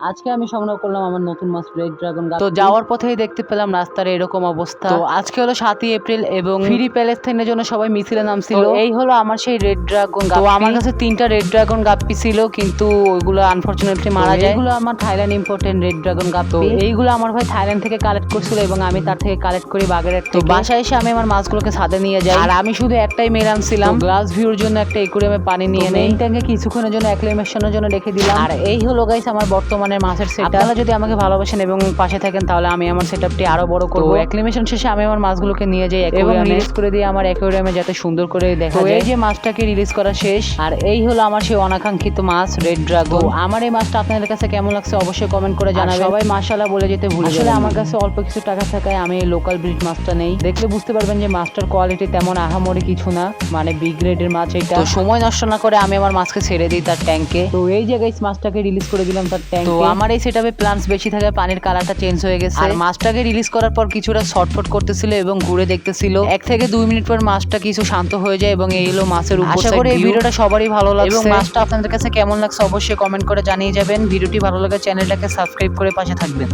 আজকে আমি সংগ্রহ করলাম আমার নতুন মাছ রেড ড্রাগন গাছ। তো যাওয়ার পথেই দেখতে পেলাম রাস্তার এরকম অবস্থা। তো আজকে হলো সাতই এপ্রিল এবং ফ্রি প্যালেস্তাইনের জন্য সবাই মিছিলে নামছিল। এই হলো আমার সেই রেড ড্রাগন তো আমার কাছে তিনটা রেড ড্রাগন গাপ্পি ছিল কিন্তু ওইগুলো আনফরচুনেটলি মারা যায়। এগুলো আমার Thailand important red dragon guppy. তো এইগুলো আমার ভাই থাইল্যান্ড থেকে কালেক্ট করছিল এবং আমি তার থেকে কালেক্ট করি বাগের তো বাসায় এসে আমি আমার মাছগুলোকে ছাদে নিয়ে যাই। আর আমি শুধু একটাই মেল আনছিলাম। গ্লাস ভিউর জন্য একটা একুরিয়ামে পানি নিয়ে নেই। ট্যাঙ্কে কিছুক্ষণের জন্য অ্যাক্লিমেশনের জন্য রেখে দিলাম। আর এই হলো গাইস আমার বর্তমানে মাছের সেট আপনারা যদি আমাকে ভালোবাসেন এবং পাশে থাকেন তাহলে আমি আমার সেটআপটি আরও বড় করব। অ্যাক্লিমেশন শেষে আমি আমার মাছগুলোকে নিয়ে যাই এবং রিলিজ করে দিয়ে আমার অ্যাকোয়ারিয়ামে যাতে সুন্দর করে দেখা যায়। এই যে মাছটাকে রিলিজ করা শেষ আর এই হলো আমার সেই অনাকাঙ্ক্ষিত মাছ রেড ড্রাগন আমার এই মাছটা আপনাদের কাছে কেমন লাগছে অবশ্যই কমেন্ট করে জানাবেন। সবাই মাশাআল্লাহ বলে যেতে ভুলে আসলে আমার কাছে অল্প কিছু টাকা থাকায় আমি লোকাল ব্রিড মাছটা নেই। দেখলে বুঝতে পারবেন যে মাছটার কোয়ালিটি তেমন আহামরি কিছু না মানে বিগ গ্রেডের মাছ এটা। তো সময় নষ্ট না করে আমি আমার মাছকে ছেড়ে দিই তার ট্যাঙ্কে তো এই জায়গায় মাছটাকে রিলিজ করে দিলাম তার ট্যাঙ্ক তো আমার এই সেটআপে প্লান্টস বেশি থাকে পানির কালারটা চেঞ্জ হয়ে গেছে। আর মাছটাকে রিলিজ করার পর কিছুটা শর্টফট করতেছিল এবং ঘুরে দেখতেছিল। এক থেকে দুই মিনিট পর মাছটা কিছু শান্ত হয়ে যায় এবং এই হলো মাছের উপর আশা করি এই ভিডিওটা সবারই ভালো লাগছে। এবং মাছটা আপনাদের কাছে কেমন লাগছে অবশ্যই কমেন্ট করে জানিয়ে যাবেন। ভিডিওটি ভালো লাগে চ্যানেলটাকে সাবস্ক্রাইব করে পাশে থাকবেন।